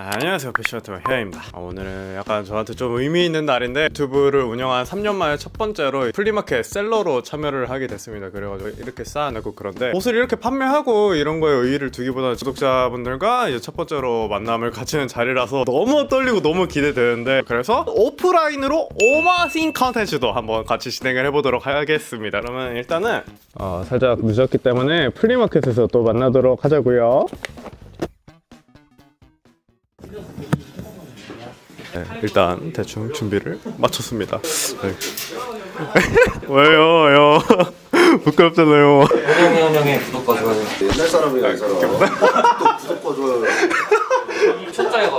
아, 안녕하세요. 패션트만 혜입니다. 아, 오늘은 약간 저한테 좀 의미 있는 날인데 유튜브를 운영한 3년 만에 첫 번째로 플리마켓 셀러로 참여를 하게 됐습니다. 그래가지고 이렇게 쌓아내고 그런데 옷을 이렇게 판매하고 이런 거에 의의를 두기보다 구독자분들과 이제 첫 번째로 만남을 갖추는 자리라서 너무 떨리고 너무 기대되는데 그래서 오프라인으로 오마싱 컨텐츠도 한번 같이 진행을 해보도록 하겠습니다. 그러면 일단은 어, 살짝 늦었기 때문에 플리마켓에서 또 만나도록 하자고요 네, 일단 대충 준비를 마쳤습니다. 네. 왜요, 왜요? 부끄럽잖아요. 형형 형의 구독과 좋아요 옛날 사람이야 이 사람 또 구독과 좋아요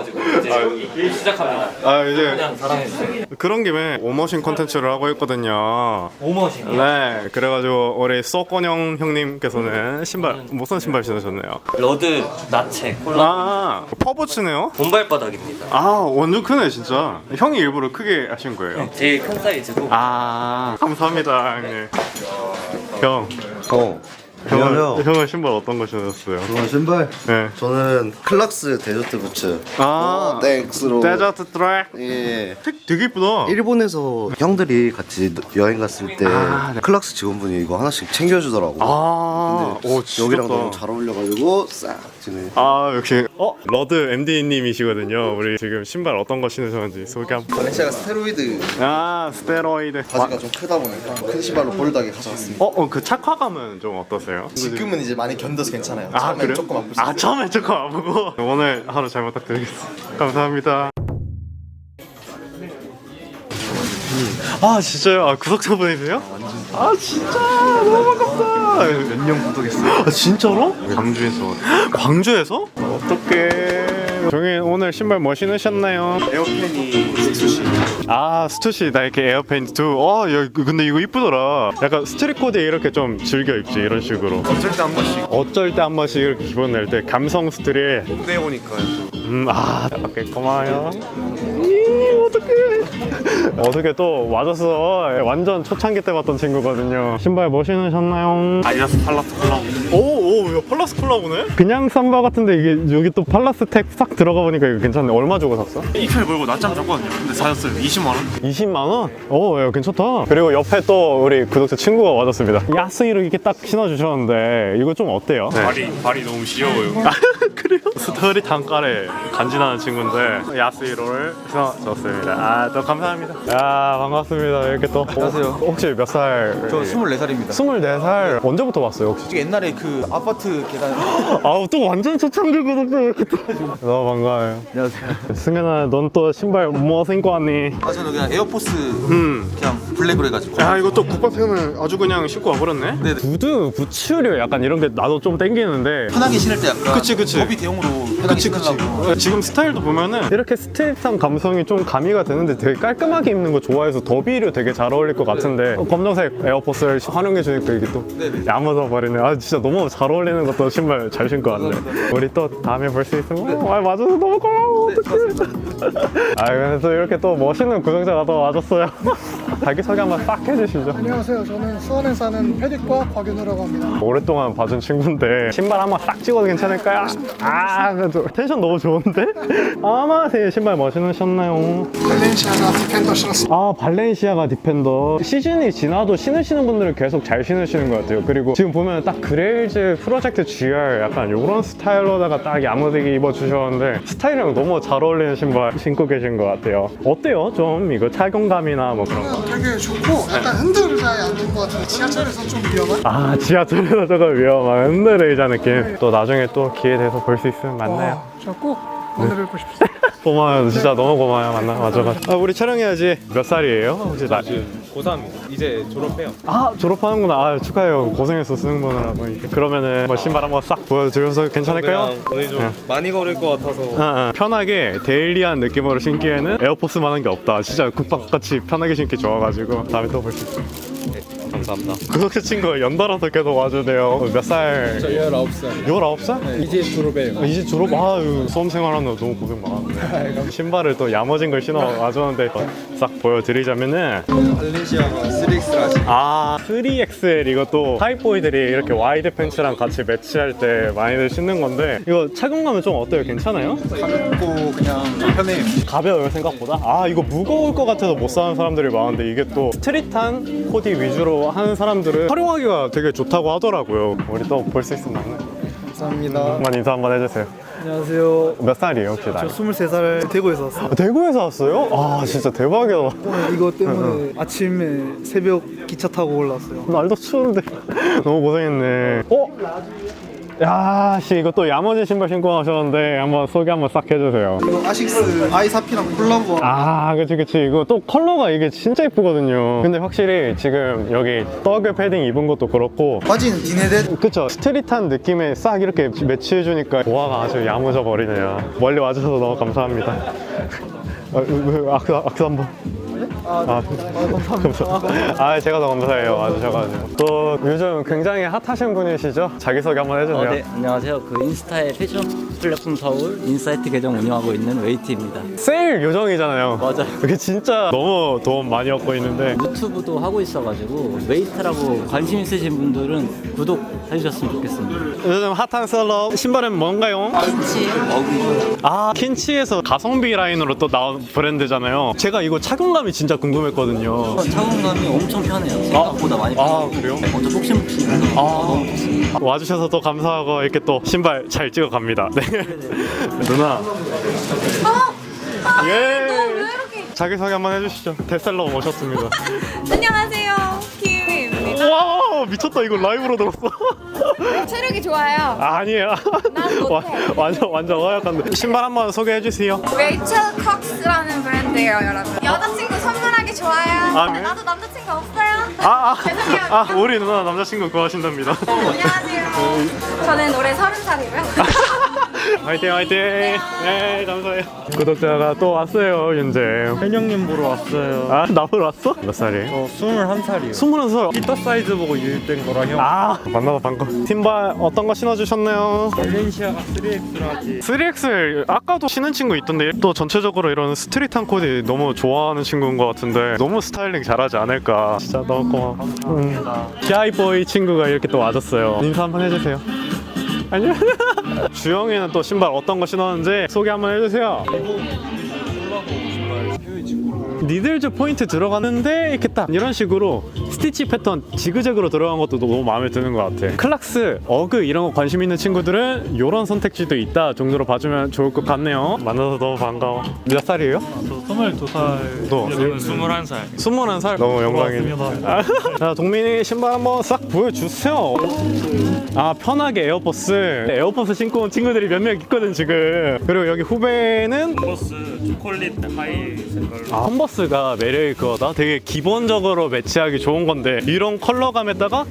초짜여가지고 이제 일 시작합니다 아 이제 그냥 사랑해주세요 그런 김에 오머신 컨텐츠를 하고 있거든요. 오머신 네, 그래가지고 우리 쏘건영 형님께서는 신발 무슨 신발 신으셨네요? 러드 나체 콜라 아, 퍼부츠네요. 본발바닥입니다 아, 완전 크네 진짜. 형이 일부러 크게 하신 거예요? 제일 큰 사이즈고 아, 감사합니다 형님. 형, 어 형은, 형은 신발 어떤 거 신으셨어요? 저는 신발 네. 저는 클락스 데저트 부츠 아, 땡스로 데저트 트랙. 예 되게 이쁘다. 일본에서 형들이 같이 여행 갔을 때 아, 네. 클락스 직원분이 이거 하나씩 챙겨주더라고 아, 근데 오, 진짜 여기랑 좋다. 너무 잘 어울려가지고 싹 지네 아, 역시 어 러드 MD님이시거든요. 우리 지금 신발 어떤 거 신으셨는지 소개 한번. 발렌시아가 스테로이드 아, 스테로이드. 바지가 좀 크다 보니까 큰 신발로 볼드하게 가져왔습니다 어, 어, 그 착화감은 좀 어떠세요? 지금은 이제 많이 견뎌서 괜찮아요. 아, 처음엔 그래요? 조금 수 아. 처음에 조금 아프고 오늘 하루 잘 부탁드리겠습니다. 감사합니다. 아 진짜요? 아 구독자분이세요? 아 진짜 너무 반갑다. 몇년 구독했어요? 아 진짜로? 광주에서. 광주에서? 어떻게? 종인 오늘 신발 뭐 신으셨나요? 에어팬이 스투시. 아 스투시 나 이렇게 에어펜 2. 어, 야, 근데 이거 이쁘더라. 약간 스트릿 코드에 이렇게 좀 즐겨 입지 이런 식으로. 어쩔 때 한 번씩 어쩔 때 한 번씩 이렇게 기분 낼 때 감성 스트릿. 무대 오니까 음, 아, 오케이, 고마워요. 이, 어떡해. 어떻게 또 와줘서 완전 초창기 때 봤던 친구거든요. 신발 뭐 신으셨나요? 아디다스 팔라스 콜라. 오, 오, 야, 팔라스 콜라보네? 그냥 삼바 같은데 이게 여기 또 팔라스 택 싹 들어가 보니까 이거 괜찮네. 얼마 주고 샀어? 이펠 몰고 낮잠 잤거든요. 근데 사셨어요. 20만 원. 20만 원? 오, 야, 괜찮다. 그리고 옆에 또 우리 구독자 친구가 와줬습니다. 야스이로 이렇게 딱 신어주셨는데 이거 좀 어때요? 발이 발이 너무 시려워요. 그래요? 스토리 단가래 간지나는 친구인데 야스이로를 신어줬 습니다. 아, 또 감사합니다. 야, 반갑습니다. 이렇게 또. 안녕하세요. 혹시 몇 살? 저 24살입니다. 24살. 언제부터 왔어요, 혹시? 옛날에 그 아파트 계단 아우, 또 완전 초창기 구독자 이렇게 또. 너무 반가워요. 안녕하세요. 승현아, 넌 또 신발 뭐 신고 왔니? 아 저는 그냥 에어포스 음. 그냥 블랙으로 해가지고 야, 이거 또 국밥편을 아주 그냥 신고 와버렸네? 네네. 구두, 부츠류 약간 이런 게 나도 좀 땡기는데. 편하게 신을 때 약간 그치, 그치. 더비 대용으로 편하게 신으려고 어, 지금 스타일도 보면은 이렇게 스트릿한 감성이 좀 가미 가 되는데 되게 깔끔하게 입는 거 좋아해서 더비류 되게 잘 어울릴 것 같은데 어, 검정색 에어포스를 활용해 주니까 이게 또 네네. 야무져 버리네 아 진짜 너무 잘 어울리는 것도 신발 잘 신고 왔네 우리 또 다음에 볼 수 있으면 어, 아, 와줘서 너무 고마워 어떡해 아 근데 또 이렇게 또 멋있는 구독자가 또 와줬어요 자기소개 한번 싹 해주시죠 안녕하세요. 저는 수원에 사는 패딕과 곽윤우라고 합니다. 오랫동안 봐준 친구인데 신발 한번 싹 찍어도 괜찮을까요? 아 그래도 텐션 너무 좋은데? 아마 제 신발 뭐 신으셨나요? 발렌시아가 디펜더 신었습니다. 아 발렌시아가 디펜더 시즌이 지나도 신으시는 분들은 계속 잘 신으시는 것 같아요 그리고 지금 보면 딱 그레일즈 프로젝트 GR 약간 이런 스타일로다가 딱 야무지게 입어주셨는데 스타일이랑 너무 잘 어울리는 신발 신고 계신 것 같아요 어때요? 좀 이거 착용감이나 뭐 그런 거 되게 좋고 약간 흔들의자에 앉은 것 같은데 지하철에서 좀 위험한? 아 지하철에서 저거 위험한 흔들의자 느낌 또 나중에 또 기회 돼서 볼 수 있으면 만나요 어, 저꼭 오늘 뵙고 싶습니다. 고마워요 진짜 너무 고마워요 만나 맞아가지고 아 우리 촬영해야지 몇 살이에요? 혹시 나... 고3입니다. 이제 졸업해요. 아 졸업하는구나 아 축하해요 고생했어 수능 보느라고 그러면은 뭐 신발 한번 싹 보여드려서 괜찮을까요? 그냥 오늘 좀 많이 걸을 것 같아서 어, 어. 편하게 데일리한 느낌으로 신기에는 에어포스만한 게 없다 진짜 국밥같이 편하게 신기 좋아가지고 다음에 또 볼 수 있어요 감사합니다. 구독자 친구가 연달아서 계속 와주네요. 몇 살? 저 19살. 19살? 이제 졸업해요. 이제 졸업 아유 수험 생활하는 너무 고생 많았네 신발을 또 야머진 걸 신어 와주는데 싹 보여드리자면은 발렌시아가 3X라지. 아 3XL 이것도 하이보이들이 이렇게 와이드 팬츠랑 같이 매치할 때 많이들 신는 건데 이거 착용감은 좀 어때요? 괜찮아요? 가볍고 그냥 좀 편해요. 가벼워요 생각보다 아 이거 무거울 것 같아서 못 사는 사람들이 많은데 이게 또 스트릿한 코디 위주로 하는 사람들은 활용하기가 되게 좋다고 하더라고요 우리 또 볼 수 있으면 만나요 감사합니다. 한번 인사 한번 해주세요 안녕하세요. 몇 살이에요 혹시 저 나이? 23살 대구에서 왔어요. 아, 대구에서 왔어요? 아 진짜 대박이다 오늘 이거 때문에 아침에 새벽 기차 타고 올라왔어요. 날도 추운데 너무 고생했네 어? 야, 씨 이거 또 야머진 신발 신고 가셨는데 한번 소개 한번 싹 해주세요. 이거 아식스 아이사피랑 콜라보. 아 그치 그치. 이거 또 컬러가 이게 진짜 예쁘거든요. 근데 확실히 지금 여기 떡을 패딩 입은 것도 그렇고. 바지는 디네댓. 그쵸. 스트릿한 느낌에 싹 이렇게 매치해주니까 조화가 아주 야무져 버리네요. 멀리 와주셔서 너무 감사합니다. 아, 왜, 악수, 악수 한 번 아, 감사합니다. 아, 제가 더 감사해요. 와주셔가지고. 또 요즘 굉장히 핫하신 분이시죠? 자기소개 한번 해주세요. 어, 네, 안녕하세요. 그 인스타의 패션 플랫폼 서울 인사이트 계정 운영하고 있는 웨이트입니다. 세일 요정이잖아요. 맞아요. 이게 진짜 너무 도움 많이 얻고 있는데 유튜브도 하고 있어가지고 웨이트라고 관심 있으신 분들은 구독해주셨으면 좋겠습니다. 요즘 핫한 셀럽 신발은 뭔가요? 킨치 어귀 아 킨치에서 가성비 라인으로 또 나온 브랜드잖아요. 제가 이거 착용감이 진짜 궁금했거든요. 착용감이 엄청 편해요. 생각보다 많이 아, 편해요. 그래요? 먼저 폭신폭신해서 너무 좋습니다. 와주셔서 또 감사하고 이렇게 또 신발 잘 찍어 갑니다. 네. 누나. 예. 자기소개 한번 해주시죠. 데셀러 오셨습니다. 안녕하세요. 키위입니다. 와 미쳤다 이거 라이브로 들었어. 체력이 좋아요. 아, 아니에요. 난 못해. 와, 완전 완전 어약한데 신발 한번 소개해 주세요. 레이첼 칵스라는 브랜드예요, 여러분. 여자친구 선물하기 좋아요. 아, 네? 나도 남자친구 없어요. 아, 죄송해요. 아, 아 우리 누나 남자친구 구하신답니다. 안녕하세요. 저는 올해 서른 살이고요. 화이팅 화이팅. 네 감사해요. 구독자가 또 왔어요 윤재. 현영님 보러 왔어요. 아 나보러 왔어? 몇 살이에요? 어, 21살이요. 스물한 살. 피터 사이즈 보고 유입된 거랑 형. 아 만나서 반가. 신발 어떤 거 신어주셨나요? 발렌시아가 3X라지. 3XL 아까도 신은 친구 있던데 또 전체적으로 이런 스트릿한 코디 너무 좋아하는 친구인 것 같은데 너무 스타일링 잘하지 않을까 진짜 너무 고마워 음. 피아이보이 친구가 이렇게 또 와줬어요 인사 한번 해주세요 안녕 주영이는 또 신발 어떤 거 신었는지 소개 한번 해주세요 니들즈 포인트 들어가는데 이렇게 딱 이런 식으로 스티치 패턴 지그재그로 들어간 것도 너무 마음에 드는 것 같아. 클락스, 어그 이런 거 관심 있는 친구들은 이런 선택지도 있다 정도로 봐주면 좋을 것 같네요. 만나서 너무 반가워. 몇 살이에요? 저 22살. 너 21살. 21살? 너무 영광이네. 아, 자 동민이 신발 한번 싹 보여주세요. 아 편하게 에어포스. 에어포스 신고 온 친구들이 몇 명 있거든 지금. 그리고 여기 후배는? 버스 초콜릿 하이 색깔로. 아, 컨버스 가 매력이 그거다. 되게 기본적으로 매치하기 좋은 건데 이런 컬러감에다가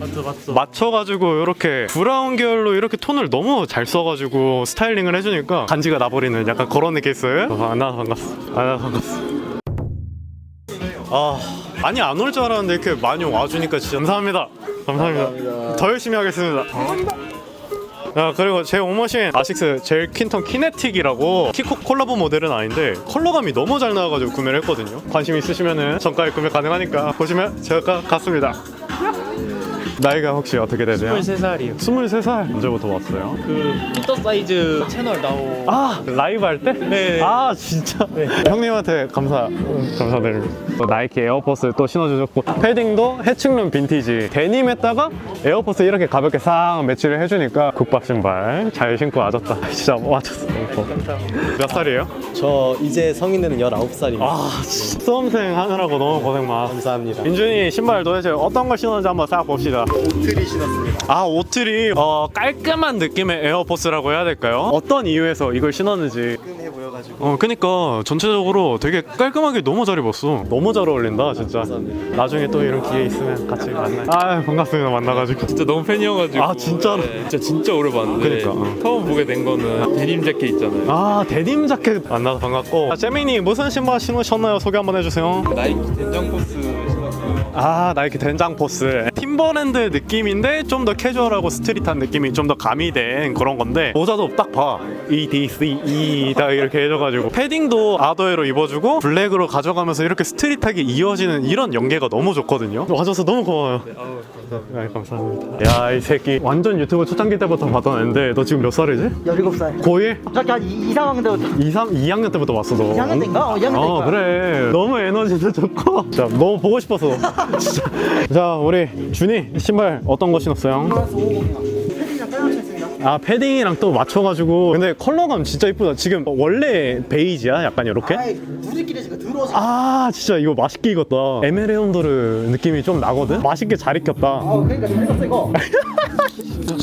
맞춰가지고 이렇게 브라운 계열로 이렇게 톤을 너무 잘 써가지고 스타일링을 해주니까 간지가 나버리는 약간 그런 느낌 있어요. 아, 나 반갑어. 아, 나 반갑어. 아, 아니 안 올 줄 알았는데 이렇게 많이 와주니까 진짜 감사합니다. 감사합니다. 더 열심히 하겠습니다. 아 그리고 제 오머신 아식스 젤 퀸턴 키네틱이라고 키코 콜라보 모델은 아닌데 컬러감이 너무 잘 나와가지고 구매를 했거든요. 관심 있으시면은 정가에 구매 가능하니까 보시면 제가 갔습니다 나이가 혹시 어떻게 되세요? 23살이요. 23살 언제부터 왔어요? 그 피터 사이즈 채널 나오. 아 라이브 할 때? 네. 아 진짜? 형님한테 감사 감사드립니다 또 나이키 에어포스 또 신어주셨고 패딩도 해칭룸 빈티지 데님에다가 에어포스 이렇게 가볍게 싹 매치를 해주니까 국밥 신발 잘 신고 와줬다 진짜 와줬어 몇 살이에요? 저 이제 성인 되는 19살입니다. 아 진짜 수험생 하느라고 너무 고생 많아 감사합니다. 민준이 신발 도대체 어떤 걸 신었는지 한번 싹 봅시다 오트리 신었습니다. 아 오트리 어, 깔끔한 느낌의 에어포스라고 해야 될까요? 어떤 이유에서 이걸 신었는지 끈해 보여가지고. 어 그니까 전체적으로 되게 깔끔하게 너무 잘 입었어 너무 잘 어울린다 진짜 나중에 또 이런 기회 있으면 같이 만나요 아 반갑습니다 만나가지고 진짜 너무 팬이어가지고. 아, 진짜로? 네, 진짜 진짜 오래 봤는데. 그러니까, 어. 처음 보게 된 거는 데님 재킷 있잖아요. 아 데님 자켓 만나서 반갑고 아, 재민이 무슨 신발 신으셨나요? 소개 한번 해주세요 나이키 된장 코스 신었고요. 아 나이키 된장 포스. 팀버랜드 느낌인데 좀 더 캐주얼하고 스트릿한 느낌이 좀 더 가미된 그런 건데 모자도 딱 봐. E D C E 다 이렇게 해줘가지고. 패딩도 아더에로 입어주고 블랙으로 가져가면서 이렇게 스트릿하게 이어지는 이런 연계가 너무 좋거든요. 와줘서 너무 고마워요. 네, 감사합니다. 야 이 새끼. 완전 유튜브 초창기 때부터 봤던 애인데 너 지금 몇 살이지? 17살. 고1? 저기 한 2, 3학년 때부터. 2, 3, 2학년 때부터 왔어 너 2학년 때인가? 어 2학년 때인가 어 그래. 너무 에너지도 좋고. 진짜 너무 보고 싶어서. 진짜. 자 우리 준이 신발 어떤 거 신었어요? 아 패딩이랑 또 맞춰가지고. 근데 컬러감 진짜 이쁘다. 지금 원래 베이지야? 약간 이렇게? 우리끼리 지금 들어서. 아 진짜 이거 맛있게 익었다. 에메레온도르 느낌이 좀 나거든? 맛있게 잘 익혔다. 그러니까 잘 익었어 이거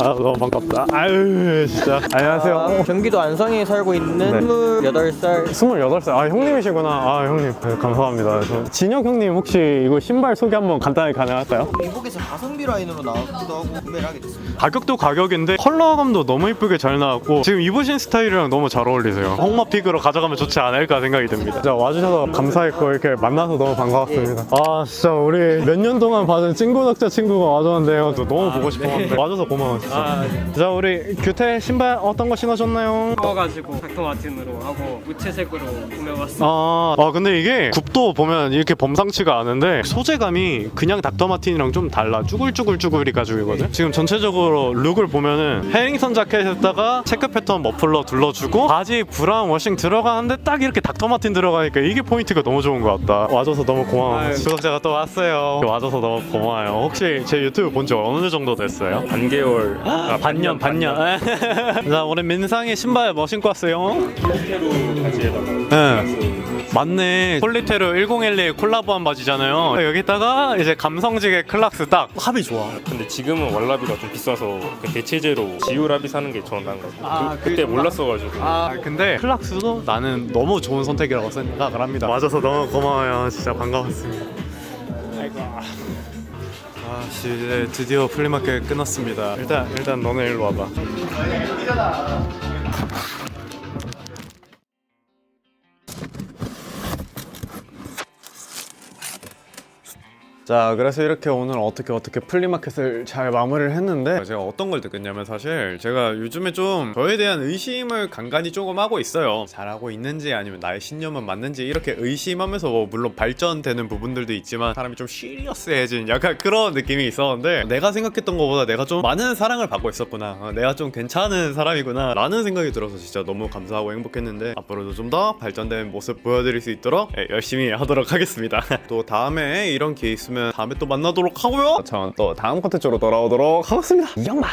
아 너무 반갑다. 아유 진짜. 안녕하세요. 경기도 안성에 살고 있는 네. 28살. 28살. 아 형님이시구나. 아 형님. 네, 감사합니다. 저 진혁 형님 혹시 이거 신발 소개 한번 간단하게 가능할까요? 미국에서 가성비 라인으로 나왔기도 하고 구매를 하게 됐습니다. 가격도 가격인데 컬러감도 너무 이쁘게 잘 나왔고 지금 입으신 스타일이랑 너무 잘 어울리세요. 홍마픽으로 가져가면 좋지 않을까 생각이 듭니다. 진짜 와주셔서 감사했고 이렇게 만나서 너무 반가웠습니다. 아 진짜 우리 몇 년 동안 봐준 찐구독자 친구가 와줬는데요. 저 너무 보고 싶었는데. 와줘서 고마워 진짜 자 우리 규태 신발 어떤 거 신어줬나요? 떠가지고 닥터 마틴으로 하고 무채색으로 꾸며봤어. 아, 아 근데 이게 굽도 보면 이렇게 범상치가 않은데 소재감이 그냥 닥터 마틴이랑 좀 달라 쭈글쭈글쭈글이 가지고거든 지금 전체적으로 룩을 보면은 해링선 자켓에다가 체크 패턴 머플러 둘러주고 바지 브라운 워싱 들어가는데 딱 이렇게 닥터 마틴 들어가니까 이게 포인트가 너무 좋은 것 같다 와줘서 너무 고마워 구독자가 또 왔어요 와줘서 너무 고마워요 혹시 제 유튜브 본 지 어느 정도 됐어요? 반개월. 아, 반년 반년. 자 오늘 민상이 신발 뭐 신고 왔어요? 네. 맞네. 폴리테르 1011 콜라보한 바지잖아요. 여기다가 이제 감성지게 클락스 딱. 합이 좋아. 근데 지금은 월라비가 좀 비싸서 그 대체제로 지우라비 사는 게 저는 나은 것 같아요. 아, 그, 때 몰랐어가지고. 아 근데 클락스도 나는 너무 좋은 선택이라고 생각을 합니다. 맞아서 너무 고마워요. 진짜 반가웠습니다. 아 씨, 이제 드디어 플리마켓 끝났습니다. 일단 일단 너네 일로 와봐 자 그래서 이렇게 오늘 어떻게 어떻게 플리마켓을 잘 마무리를 했는데 제가 어떤 걸 느꼈냐면 사실 제가 요즘에 좀 저에 대한 의심을 간간히 조금 하고 있어요. 잘하고 있는지 아니면 나의 신념은 맞는지 이렇게 의심하면서 뭐 물론 발전되는 부분들도 있지만 사람이 좀 시리어스해진 약간 그런 느낌이 있었는데 내가 생각했던 것보다 내가 좀 많은 사랑을 받고 있었구나. 어, 내가 좀 괜찮은 사람이구나 라는 생각이 들어서 진짜 너무 감사하고 행복했는데 앞으로도 좀 더 발전된 모습 보여드릴 수 있도록 예, 열심히 하도록 하겠습니다. 또 다음에 이런 기회 있으면 다음에 또 만나도록 하고요. 저는 또 다음 컨텐츠로 돌아오도록 하겠습니다. 이영마